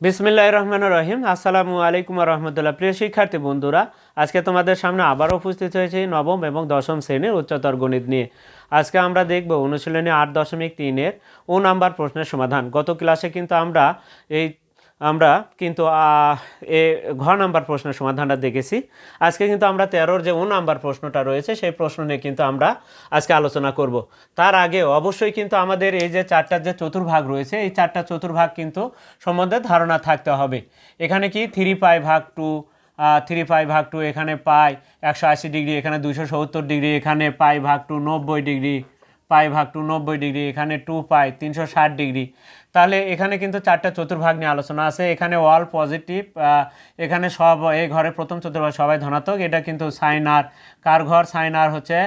বিসমিল্লাহ রহমান রহিম আসসালামু আলাইকুম রহমতুল্লাহ। প্রিয় শিক্ষার্থী বন্ধুরা, আজকে তোমাদের সামনে আবার উপস্থিত হয়েছে নবম এবং দশম শ্রেণির উচ্চতর গণিত নিয়ে। আজকে আমরা দেখব অনুশীলনী আট দশমিক তিনের ও নাম্বার প্রশ্নের সমাধান। গত ক্লাসে কিন্তু আমরা এই আমরা কিন্তু এ ঘ নাম্বার প্রশ্নের সমাধানটা দেখেছি। আজকে কিন্তু আমরা তেরোর যে ও নাম্বার প্রশ্নটা রয়েছে, সেই প্রশ্ন নিয়ে কিন্তু আমরা আজকে আলোচনা করব। তার আগে অবশ্যই কিন্তু আমাদের এই যে চারটার যে চতুর্ভাগ রয়েছে, এই চারটা চতুর্ভাগ কিন্তু সম্বন্ধে ধারণা থাকতে হবে। এখানে কি থ্রি পাই ভাগ টু থ্রি পাই ভাগ টু এখানে পাই, একশো আশি ডিগ্রি এখানে দুশো সত্তর ডিগ্রি এখানে পাই ভাগ টু, নব্বই ডিগ্রি পাই ভাগ টু নব্বই ডিগ্রি, এখানে টু পাই তিনশো ষাট ডিগ্রি। তাহলে এখানে কিন্তু চারটা চতুর্ভাগ নিয়ে আলোচনা আছে। এখানে অল পজিটিভ এখানে সব, এই ঘরে প্রথম চতুর্ভাগ সবাই ধনাত্মক। এটা কিন্তু সাইন আর কার ঘর? সাইন আর হচ্ছে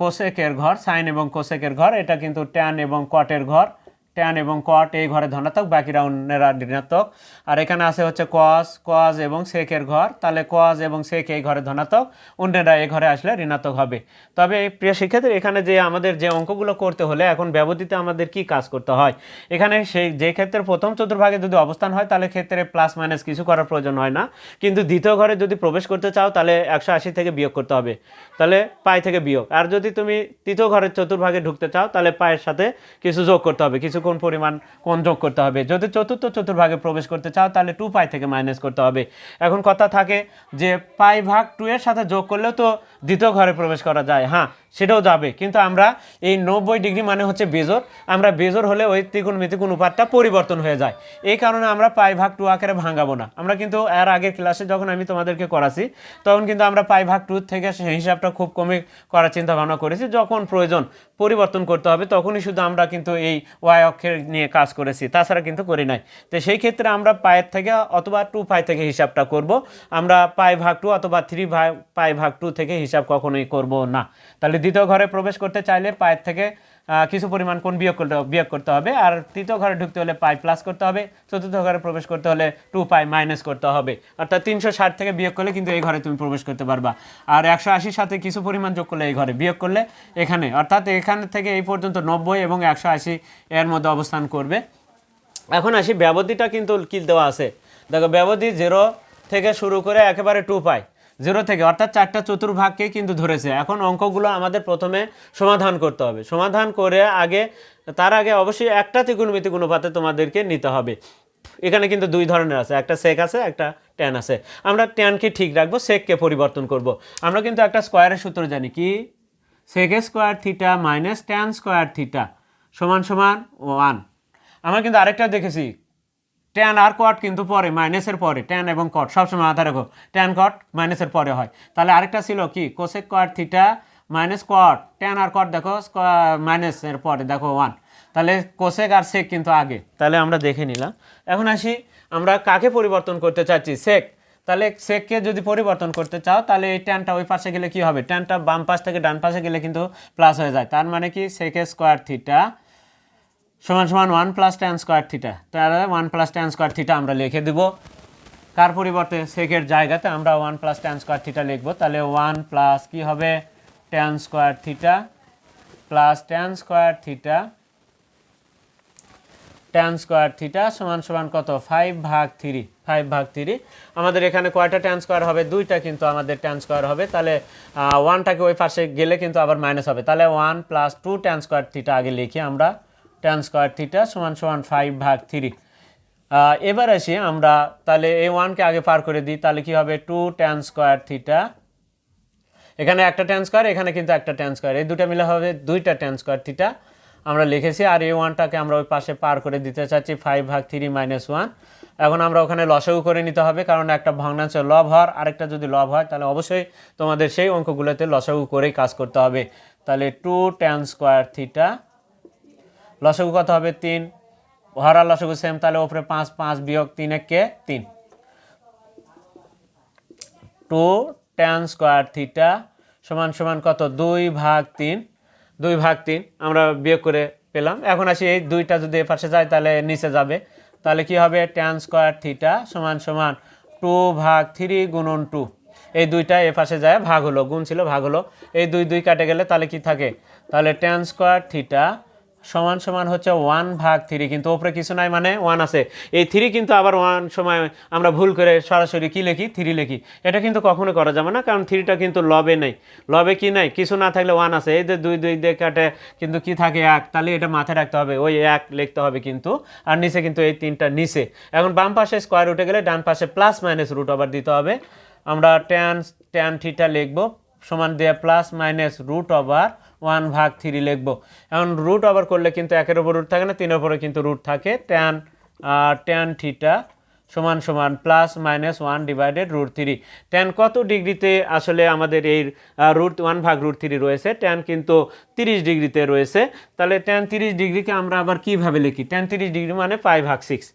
কোসেকের ঘর সাইন এবং কোসেকের ঘর। এটা কিন্তু ট্যান এবং কটের ঘর। ট্যান এবং কট এই ঘরে ধনাত্মক বাকিরা অন্যেরা ঋণাত্মক। আর এখানে আছে হচ্ছে কস কজ এবং সেকের ঘর। তাহলে কজ এবং সেক এই ঘরে ধনাত্মক, অন্যেরা এই ঘরে আসলে ঋণাত্মক হবে। তবে প্রিয় শিক্ষার্থী এখানে যে আমাদের যে অঙ্কগুলো করতে হলে এখন ব্যবধিতে আমাদের কি কাজ করতে হয়? এখানে সেই যে ক্ষেত্রে প্রথম চতুর্ভাগে যদি অবস্থান হয়, তাহলে ক্ষেত্রে প্লাস মাইনাস কিছু করার প্রয়োজন হয় না। কিন্তু দ্বিতীয় ঘরে যদি প্রবেশ করতে চাও, তাহলে একশো আশি থেকে বিয়োগ করতে হবে। তাহলে পাই থেকে বিয়োগ। আর যদি তুমি তৃতীয় ঘরের চতুর্ভাগে ঢুকতে চাও, তাহলে পায়ের সাথে কিছু যোগ করতে হবে, কিছু কোন পরিমাণ, কোন যোগ করতে হবে। যদি চতুর্থ চতুর্ভাগে প্রবেশ করতে চাও, তাহলে টু পাই থেকে মাইনাস করতে হবে। এখন কথা থাকে যে পাই ভাগ টু এর সাথে যোগ করলেও তো দ্বিতীয় ঘরে প্রবেশ করা যায়। হ্যাঁ সেটাও যাবে। কিন্তু আমরা এই নব্বই ডিগ্রি মানে হচ্ছে বেজোর আমরা বেজোর হলে ওই ত্রিগুণ মিতিগুণ উপারটা পরিবর্তন হয়ে যায়। এই কারণে আমরা পাই ভাগ টু আকারে ভাঙাবো না। আমরা কিন্তু এর আগের ক্লাসে যখন আমি তোমাদেরকে করাছি, তখন কিন্তু আমরা পাই ভাগ টু থেকে সেই হিসাবটা খুব কমে করার চিন্তা ভাবনা করেছি। যখন প্রয়োজন পরিবর্তন করতে হবে, তখনই শুধু আমরা কিন্তু এই ওয়াই অক্ষের নিয়ে কাজ করেছি, তাছাড়া কিন্তু করি নাই। তো সেই ক্ষেত্রে আমরা পায়ের থেকে অথবা টু পাই থেকে হিসাবটা করব। আমরা পাই ভাগ টু অথবা থ্রি ভাই, পাই ভাগ টু থেকে হিসাব কখনোই করব না। তাহলে দ্বিতীয় ঘরে প্রবেশ করতে চাইলে পায়ের থেকে কিছু পরিমাণ কোন বিয়োগ করতে বিয়োগ করতে হবে। আর তৃতীয় ঘরে ঢুকতে হলে পাই প্লাস করতে হবে। চতুর্থ ঘরে প্রবেশ করতে হলে টু পাই মাইনাস করতে হবে। অর্থাৎ তিনশো ষাট থেকে বিয়োগ করলে কিন্তু এই ঘরে তুমি প্রবেশ করতে পারবা। আর একশো আশির সাথে কিছু পরিমাণ যোগ করলে এই ঘরে বিয়োগ করলে এখানে। অর্থাৎ এখান থেকে এই পর্যন্ত নব্বই এবং একশো আশি এর মধ্যে অবস্থান করবে। এখন আসি ব্যবধিটা কিন্তু কিল দেওয়া আছে। দেখো, ব্যবধি জিরো থেকে শুরু করে একেবারে টু পাই। জিরো থেকে, অর্থাৎ চারটা চতুর্ভাগকে কিন্তু ধরেছে। এখন অঙ্কগুলো আমাদের প্রথমে সমাধান করতে হবে। সমাধান করে আগে, তার আগে অবশ্যই একটা ত্রিগুণমিতিক অনুপাতে তোমাদেরকে নিতে হবে। এখানে কিন্তু দুই ধরনের আছে, একটা সেক আছে, একটা ট্যান আছে। আমরা ট্যানকে ঠিক রাখব সেককে পরিবর্তন করব। আমরা কিন্তু একটা স্কোয়ারের সূত্র জানি কি? Sec square theta minus tan square theta সমান সমান ওয়ান আমরা কিন্তু আরেকটা দেখেছি ট্যান আর কট কিন্তু পরে মাইনাসের পরে ট্যান এবং কট সবসময় মাথায় রাখো ট্যান কট মাইনাসের পরে হয়। তাহলে আরেকটা ছিল কি? Cosec cot theta minus cot tan আর কট দেখো মাইনাসের পরে, দেখো ওয়ান তাহলে কোসেক আর সেক কিন্তু আগে। তাহলে আমরা দেখে নিলাম। এখন আসি, আমরা কাকে পরিবর্তন করতে চাচ্ছি? সেক তাহলে সেককে যদি পরিবর্তন করতে চাও, তাহলে এই ট্যানটা ওই পাশে গেলে কি হবে? ট্যানটা বাম পাশ থেকে ডান পাশে গেলে কিন্তু প্লাস হয়ে যায়। তার মানে কি? সেক স্কোয়ার থিটা সমান সমান one plus tan square theta তাহলে one plus tan square theta আমরা লিখে দেব। কার পরিবর্তে সেকের জায়গাতে আমরা one plus tan square theta লিখব। তাহলে ওয়ান প্লাস কী হবে? Tan square theta plus tan square theta tan square theta সমান সমান কত? ফাইভ ভাগ থ্রি ফাইভ ভাগ থ্রি আমাদের এখানে কয়টা ট্যান স্কোয়ার হবে? দুইটা কিন্তু আমাদের ট্যান স্কোয়ার হবে। তাহলে ওয়ানটাকে ওই পাশে গেলে কিন্তু আবার মাইনাস হবে। তাহলে one plus two tan square theta আগে লিখি আমরা। ট্যান স্কোয়ার থিটা সমান সমান ফাইভ ভাগ থ্রি এবার আসি আমরা, তাহলে এই ওয়ানকে আগে পার করে দিই, তাহলে কি হবে? টু ট্যান স্কোয়ার থিটা এখানে একটা ট্যান স্কোয়ার এখানে কিন্তু একটা ট্যান স্কোয়ার এই দুটা মিলে হবে দুইটা ট্যান স্কোয়ার থিটা আমরা লিখেছি, আর এই ওয়ানটাকে আমরা ওই পাশে পার করে দিতে চাচ্ছি ফাইভ ভাগ থ্রি মাইনাস ওয়ান এখন আমরা ওখানে লসাগু করে নিতে হবে, কারণ একটা ভগ্নাংশ লব হওয়ার, আরেকটা যদি লব হয়, তাহলে অবশ্যই তোমাদের সেই অঙ্কগুলোতে লসাগু করেই কাজ করতে হবে। তাহলে টু ট্যান স্কোয়ার থিটা লসাগু কত হবে? তিন। হরা লসাগু সেম তাহলে ওপরে পাঁচ পাঁচ বিয়োগ তিন কে তিন। টু ট্যান স্কোয়ার থিটা সমান সমান কত? দুই ভাগ তিন। দুই ভাগ তিন, আমরা বিয়োগ করে পেলাম। এখন আসি এই দুইটা যদি এ পাশে যায়, তাহলে নিচে যাবে। তাহলে কি হবে? ট্যান স্কোয়ার থিটা সমান সমান টু ভাগ থ্রি গুণন টু এই দুইটা এ পাশে যায়, ভাগ হলো, গুণ ছিল, ভাগ হলো। এই দুই দুই কাটে গেলে তাহলে কি থাকে? তাহলে ট্যান স্কোয়ার থিটা সমান সমান হচ্ছে ওয়ান ভাগ থ্রি কিন্তু ওপরে কিছু নাই মানে ওয়ান আছে। এই থ্রি কিন্তু আবার ওয়ান সময় আমরা ভুল করে সরাসরি কি লিখি? থ্রি লিখি। এটা কিন্তু কখনো করা যাবে না, কারণ থ্রিটা কিন্তু লবে নেই। লবে কি নাই? কিছু না থাকলে ওয়ান আছে। এই যে দুই দুই দিয়ে কাটে, কিন্তু কি থাকে এক? তাহলে এটা মাথায় রাখতে হবে, ওই এক লিখতে হবে কিন্তু। আর নিচে কিন্তু এই তিনটা নিচে। এখন বাম পাশে স্কোয়ার রুটে গেলে ডান পাশে প্লাস মাইনাস রুট আবার দিতে হবে। আমরা ট্যান ট্যান থিটা লিখব। সমান দিয়ে plus minus root over one ভাগ থ্রি লিখব। এখন রুট ওভার করলে কিন্তু একের ওপর রুট থাকে না, তিনের ওপরে কিন্তু রুট থাকে। ট্যান ট্যান থিটা সমান সমান plus minus one divided root three tan কত ডিগ্রিতে আসলে আমাদের এই রুট ওয়ান ভাগ রুট থ্রি রয়েছে? ট্যান কিন্তু তিরিশ ডিগ্রিতে রয়েছে। তাহলে ট্যান তিরিশ ডিগ্রিকে আমরা আবার কীভাবে লিখি? ট্যান তিরিশ ডিগ্রি মানে ফাইভ ভাগ সিক্স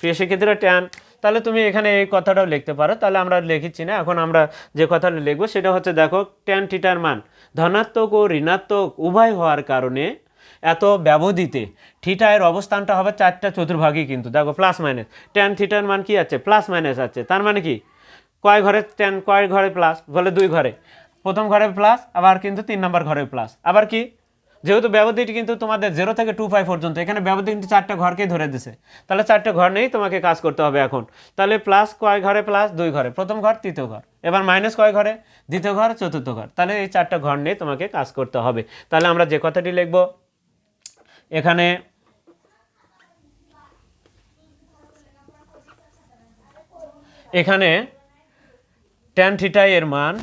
প্রিয়, সেক্ষেত্রে ট্যান তাহলে তুমি এখানে এই কথাটাও লিখতে পারো। তাহলে আমরা লিখেছি না। এখন আমরা যে কথাটা লিখব, সেটা হচ্ছে দেখো ট্যান থিটার মান। ধনাত্মক ও ঋণাত্মক উভয় হওয়ার কারণে এত ব্যবধিতে থিটা এর অবস্থানটা হবে চারটা চতুর্ভাগই কিন্তু। দেখো প্লাস মাইনাস টেন থিটার মান কি আছে? প্লাস মাইনাস আছে। তার মানে কি? কয় ঘরে টেন কয় ঘরে প্লাস বলে দুই ঘরে। প্রথম ঘরে প্লাস আবার কিন্তু তিন নম্বর ঘরে প্লাস আবার কি? যেহেতু ব্যবধিটি কিন্তু তোমাদের জিরো থেকে টু ফাইভ পর্যন্ত, এখানে ব্যবধি কিন্তু চারটা ঘরকেই ধরে দিছে। তাহলে চারটা ঘর নেই তোমাকে কাজ করতে হবে এখন। তাহলে প্লাস কয় ঘরে প্লাস দুই ঘরে। প্রথম ঘর, তৃতীয় ঘর। এবার মাইনাস কয় ঘরে? দ্বিতীয় ঘর, চতুর্থ ঘর। তাহলে এই চারটা ঘর নিয়ে তোমাকে কাজ করতে হবে। তাহলে আমরা যে কথাটি লিখব, এখানে এখানে ট্যান থিটা এর মান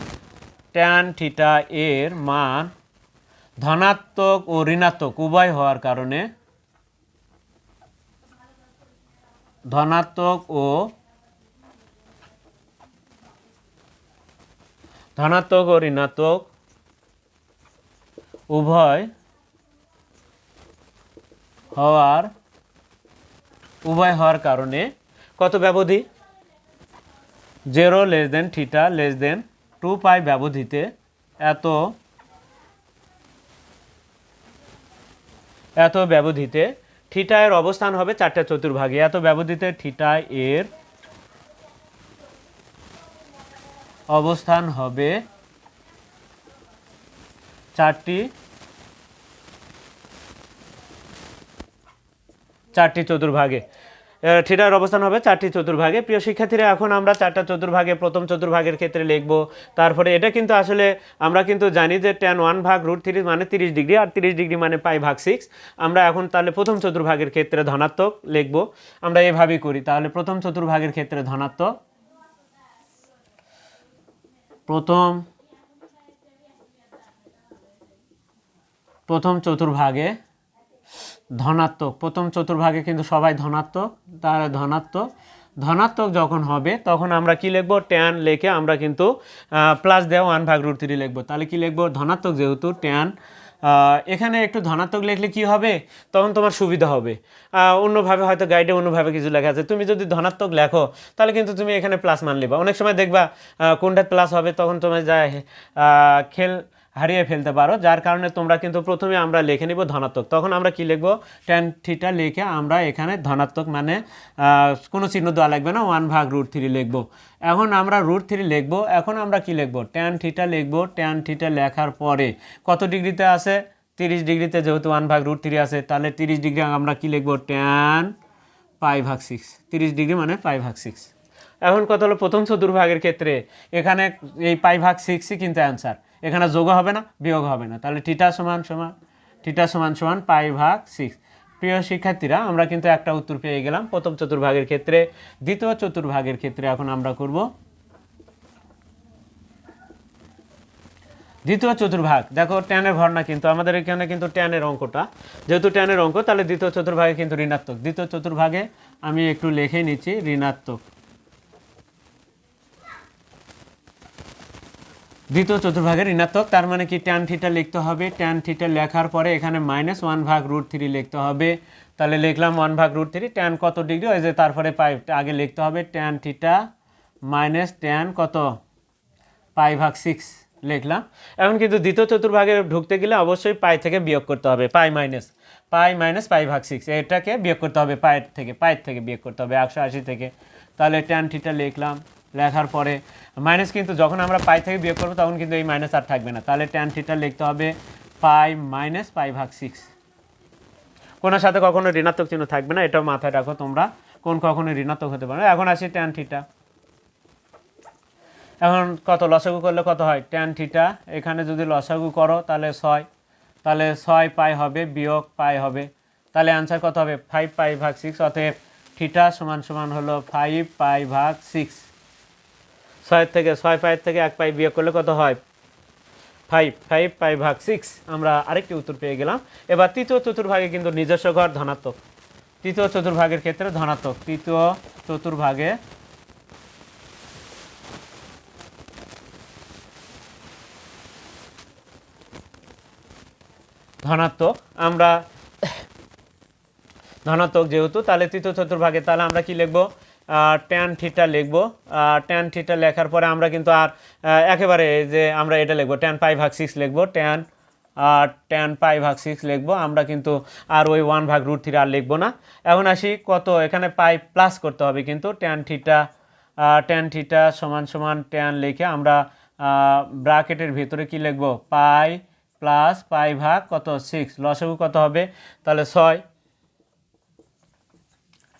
ট্যান থিটা এর মান ধনাত্মক ও ঋণাত্মক, উভয় হওয়ার কারণে ধনাত্মক ও ধনাত্মক ও ঋণাত্মক উভয় হওয়ার উভয় হওয়ার কারণে কত ব্যবধি? Zero less than theta less than two pi ব্যবধিতে এত এত ব্যবধিতে থিটা এর অবস্থান হবে চারটা চতুর্ভাগে। এত ব্যবধিতে থিটা এর অবস্থান হবে চারটি চারটি চতুর্ভাগে। থিটার অবস্থান হবে চারটি চতুর্ভাগে। প্রিয় শিক্ষার্থীরা, এখন আমরা চারটা চতুর্ভাগে, প্রথম চতুর্ভাগের ক্ষেত্রে লিখব। তারপরে এটা কিন্তু আসলে আমরা কিন্তু জানি যে টেন ওয়ান ভাগ রুট থ্রি মানে তিরিশ ডিগ্রি, আর তিরিশ ডিগ্রি মানে পাই ভাগ সিক্স আমরা এখন তাহলে প্রথম চতুর্ভাগের ক্ষেত্রে ধনাত্মক লিখব। আমরা এভাবেই করি। তাহলে প্রথম চতুর্ভাগের ক্ষেত্রে ধনাত্মক। প্রথম প্রথম চতুর্ভাগে ধনাত্মক। প্রথম চতুর্ভাগে কিন্তু সবাই ধনাত্মক তার ধনাত্মক। ধনাত্মক যখন হবে তখন আমরা কি লিখব? ট্যান লিখে আমরা কিন্তু প্লাস দেওয়া ওয়ান ভাগ রুট থ্রি লিখব। তাহলে কি লিখব? ধনাত্মক যেহেতু ট্যান এখানে একটু ধনাত্মক লিখলে কি হবে? তখন তোমার সুবিধা হবে। অন্যভাবে হয়তো গাইডে অন্যভাবে কিছু লেখা আছে। তুমি যদি ধনাত্মক লেখো তাহলে কিন্তু তুমি এখানে প্লাস মান লিবা। অনেক সময় দেখবা কোনটা প্লাস হবে তখন তোমার যা আহ, খেল হারিয়ে ফেলতে পারো, যার কারণে তোমরা কিন্তু প্রথমে আমরা লিখে নিব ধনাত্মক। তখন আমরা কি লিখব? টেন থিটা লিখে আমরা এখানে ধনাত্মক মানে কোনো চিহ্ন দেওয়া লাগবে না ওয়ান ভাগ রুট থ্রি লিখব। এখন আমরা রুট থ্রি লিখব, এখন আমরা কি লিখব? ট্যান থিটা লিখব ট্যান থিটা লেখার পরে কত ডিগ্রিতে আছে? তিরিশ ডিগ্রিতে যেহেতু ওয়ান ভাগ রুট থ্রি আছে, তাহলে তিরিশ ডিগ্রি আমরা কি লিখব? ট্যান পাই ভাগ সিক্স তিরিশ ডিগ্রি মানে পাই ভাগ সিক্স এখন কত হলো? প্রথম চতুর্ভাগের ক্ষেত্রে এখানে এই পাই ভাগ সিক্সই কিন্তু অ্যান্সার এখানে যোগ হবে না, বিয়োগ হবে না। তাহলে টিটা সমান সমান টিটা সমান সমান পাই ভাগ সিক্স প্রিয় শিক্ষার্থীরা, আমরা কিন্তু একটা উত্তর পেয়ে গেলাম। প্রথম চতুর্ভাগের ক্ষেত্রে, দ্বিতীয় চতুর্ভাগের ক্ষেত্রে এখন আমরা করব। দ্বিতীয় চতুর্ভাগ, দেখো ট্যানের ঘর না কিন্তু, আমাদের এখানে কিন্তু ট্যানের অঙ্কটা। যেহেতু ট্যানের অঙ্ক, তাহলে দ্বিতীয় চতুর্ভাগে কিন্তু ঋণাত্মক। দ্বিতীয় চতুর্ভাগে আমি একটু লিখে নিচ্ছি ঋণাত্মক। দ্বিতীয় চতুর্ভাগের ঋণাত্মক, তার মানে কি ট্যান থিটা লিখতে হবে। ট্যান থিটা লেখার পরে এখানে মাইনাস ওয়ান ভাগ রুট থ্রি লিখতে হবে। তাহলে লিখলাম ওয়ান ভাগ রুট থ্রি ট্যান কত ডিগ্রি ওই যে তারপরে পাই আগে লিখতে হবে ট্যান থিটা মাইনাস ট্যান কত? পাই ভাগ সিক্স লিখলাম। এখন কিন্তু দ্বিতীয় চতুর্ভাগে ঢুকতে গেলে অবশ্যই পাই থেকে বিয়োগ করতে হবে পাই মাইনাস পাই মাইনাস পাই ভাগ সিক্স এটাকে বিয়োগ করতে হবে পায়ের থেকে পায়ের থেকে বিয়োগ করতে হবে, একশো আশি থেকে। তাহলে ট্যান থিটা লিখলাম। লেখার পরে। মাইনাস কিন্তু যখন আমরা পাই থেকে বিয়োগ করব, তখন কিন্তু এই মাইনাস আর থাকবে না। তাহলে ট্যান থিটা লিখতে হবে পাই মাইনাস পাই ভাগ সিক্স কোনোর সাথে কখনো ঋণাত্মক চিহ্ন থাকবে না, এটাও মাথায় রাখো তোমরা। কোন কখনো ঋণাত্মক হতে পারে। এখন আসি ট্যান থিটা এখন কত লসাগু করলে কত হয়? ট্যান থিটা এখানে যদি লসাগু করো, তাহলে ছয়। তাহলে ছয় পাই হবে, বিয়োগ পাই হবে। তাহলে অ্যান্সার কত হবে? ফাইভ পাই ভাগ সিক্স অতএব থিটা সমান সমান হলো ফাইভ পাই ভাগ সিক্স ছয়ের থেকে, ছয় পায়ের থেকে এক পাই বিয়োগ করলে কত হয়? ফাইভ ফাইভ পাই ভাগ সিক্স আমরা আরেকটি উত্তর পেয়ে গেলাম। এবার তৃতীয় চতুর্ভাগে কিন্তু নিজস্ব ঘর ধনাত্মক। তৃতীয় চতুর্ভাগের ক্ষেত্রে ধনাত্মক। তৃতীয় চতুর্ভাগে ধনাত্মক। আমরা ধনাত্মক যেহেতু, তাহলে তৃতীয় চতুর্ভাগে তাহলে আমরা কি লিখব? ট্যান থিটা লিখব। ট্যান থিটা লেখার পরে আমরা কিন্তু আর একেবারে যে আমরা এটা লিখব ট্যান পাই ভাগ সিক্স লিখব ট্যান ট্যান পাই ভাগ সিক্স লিখব। আমরা কিন্তু আর ওই ওয়ান ভাগ রুট থ্রি আর লিখব না। এখন আসি কত, এখানে পাই প্লাস করতে হবে কিন্তু। ট্যান থিটা ট্যান থিটা সমান সমান ট্যান লিখে আমরা ব্রাকেটের ভিতরে কি লিখব? পাই প্লাস পাই ভাগ কত? সিক্স লসগু কত হবে? তাহলে ছয়।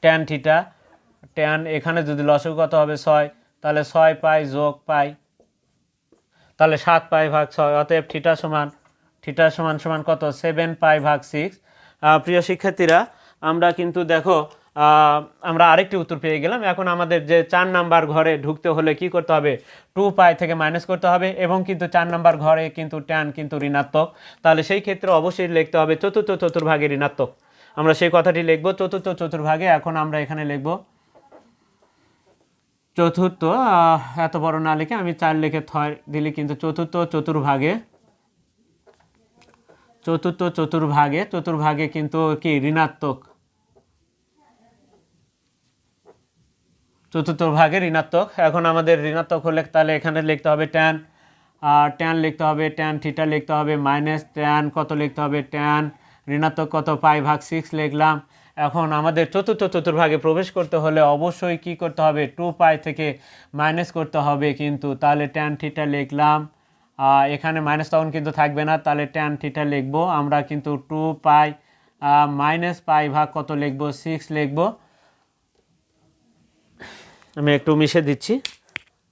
ট্যান থিটা ট্যান এখানে যদি লসগু কত হবে ছয়, তাহলে ছয় পাই যোগ পাই, তাহলে সাত পাই ভাগ ছয়, অতএব থিটা সমান থিটা সমান সমান কত? সেভেন পাই ভাগ সিক্স। প্রিয় শিক্ষার্থীরা, আমরা কিন্তু দেখো আমরা আরেকটি উত্তর পেয়ে গেলাম। এখন আমাদের যে চার নাম্বার ঘরে ঢুকতে হলে কি করতে হবে? টু পাই থেকে মাইনাস করতে হবে এবং কিন্তু চার নাম্বার ঘরে কিন্তু ট্যান কিন্তু ঋণাত্মক। তাহলে সেই ক্ষেত্রে অবশ্যই লিখতে হবে চতুর্থ চতুর্ভাগে ঋণাত্মক। আমরা সেই কথাটি লিখব, চতুর্থ চতুর্ভাগে এখন আমরা এখানে লিখব চতুর্থ এত বড় না লিখে আমি চার লিখে থয় দিলে কিন্তু চতুর্থ, চতুর্ভাগে। চতুর্থ, চতুর্ভাগে চতুর্ভাগে কিন্তু কি, ঋণাত্মক। চতুর্থ ভাগে ঋণাত্মক। এখন আমাদের ঋণাত্মক হলে তাহলে এখানে লিখতে হবে ট্যান আর ট্যান লিখতে হবে ট্যান থিটা লিখতে হবে মাইনাস ট্যান কত লিখতে হবে ট্যান ঋণাত্মক কত? পাই ভাগ সিক্স লিখলাম। এখন আমাদের চতুর্থ চতুর্ভাগে প্রবেশ করতে হলে অবশ্যই কি করতে হবে? টু পাই থেকে মাইনাস করতে হবে। কিন্তু তাহলে ট্যান থিটা লিখলাম। এখানে মাইনাস তখন কিন্তু থাকবে না। তাহলে ট্যান থিটা লিখব। আমরা কিন্তু টু পাই মাইনাস পাই ভাগ কত লিখব? সিক্স লিখব। আমি একটু মিশে দিচ্ছি।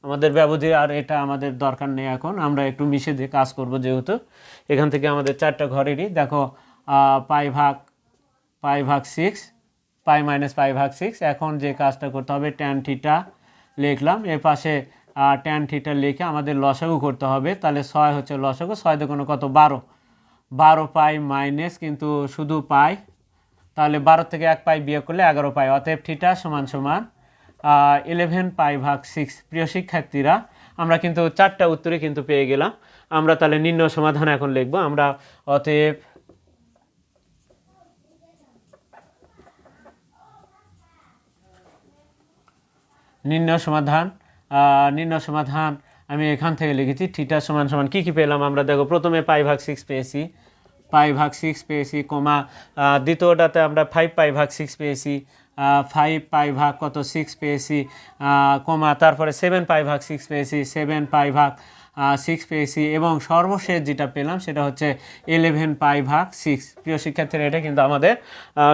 আমাদের ব্যবধি আর এটা আমাদের দরকার নেই এখন। আমরা একটু মিশে দিয়ে কাজ করব যেহেতু। এখান থেকে আমাদের চারটা ঘরেরই। দেখো পাই ভাগ পাই ভাগ সিক্স পাই মাইনাস পাই ভাগ সিক্স এখন যে কাজটা করতে হবে ট্যান থিটা লিখলাম। এর পাশে ট্যান থিটা লিখে আমাদের লসাগু করতে হবে। তাহলে ছয় হচ্ছে লসাগু, ছয় দেখুন কত? বারো। বারো পাই মাইনাস কিন্তু শুধু পাই। তাহলে বারো থেকে এক পাই বিয়োগ করলে এগারো পাই। অতএব থিটা সমান সমান ইলেভেন পাই ভাগ সিক্স প্রিয় শিক্ষার্থীরা, আমরা কিন্তু চারটা উত্তরে কিন্তু পেয়ে গেলাম। আমরা তাহলে নির্ণয় সমাধান এখন লিখব। আমরা অতএব নির্ণয় সমাধান নিম্ন সমাধান আমি এখান থেকে লিখেছি, থিটা সমান সমান কী কী পেলাম আমরা? দেখো, প্রথমে পাই ভাগ সিক্স পেয়েছি, পাই ভাগ সিক্স পেয়েছি, কমা দ্বিতীয়টাতে আমরা ফাইভ পাই ভাগ সিক্স পেয়েছি ফাইভ পাই ভাগ কত? সিক্স পেয়েছি কমা, তারপরে সেভেন পাই ভাগ সিক্স পেয়েছি সেভেন পাই ভাগ সিক্স পেয়েছি এবং সর্বশেষ যেটা পেলাম সেটা হচ্ছে ইলেভেন পাই ভাগ সিক্স প্রিয় শিক্ষার্থীরা, এটা কিন্তু আমাদের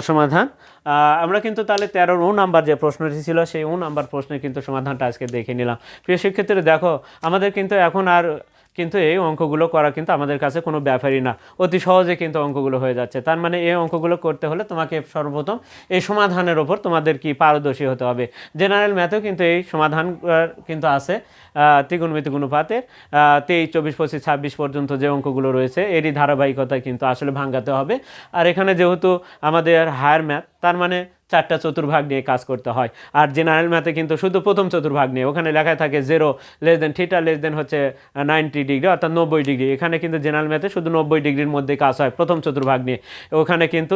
সমাধান। আমরা কিন্তু তাহলে তেরোর ও নাম্বার যে প্রশ্নটি ছিল, সেই ও নাম্বার প্রশ্নের কিন্তু সমাধানটা আজকে দেখে নিলাম। প্রিয় শিক্ষার্থীরা, দেখো, আমাদের কিন্তু এখন আর কিন্তু এই অঙ্কগুলো করা কিন্তু আমাদের কাছে কোনো ব্যাপারই না। অতি সহজে কিন্তু অঙ্কগুলো হয়ে যাচ্ছে। তার মানে এই অঙ্কগুলো করতে হলে তোমাকে সর্বপ্রথম এই সমাধানের ওপর তোমাদের কি পারদর্শী হতে হবে। জেনারেল ম্যাথেও কিন্তু এই সমাধান কিন্তু আছে। ত্রিগুণমিতিক অনুপাতের তেইশ, চব্বিশ, পঁচিশ, ছাব্বিশ পর্যন্ত যে অঙ্কগুলো রয়েছে, এরই ধারাবাহিকতা কিন্তু আসলে ভাঙ্গাতে হবে। আর এখানে যেহেতু আমাদের হায়ার ম্যাথ, তার মানে চারটা চতুর্ভাগ নিয়ে কাজ করতে হয়। আর জেনারেল ম্যাথে কিন্তু শুধু প্রথম চতুর্ভাগ নিয়ে, ওখানে লেখা থাকে zero less than theta less than হচ্ছে নাইনটি ডিগ্রি অর্থাৎ নব্বই ডিগ্রি এখানে কিন্তু জেনারেল ম্যাথে শুধু নব্বই ডিগ্রির মধ্যে কাজ হয় প্রথম চতুর্ভাগ নিয়ে। ওখানে কিন্তু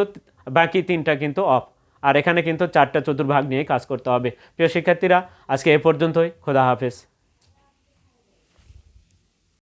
বাকি তিনটা কিন্তু অফ আর এখানে কিন্তু চারটা চতুর্ভাগ নিয়ে কাজ করতে হবে। প্রিয় শিক্ষার্থীরা, আজকে এ পর্যন্তই। খোদা হাফেজ।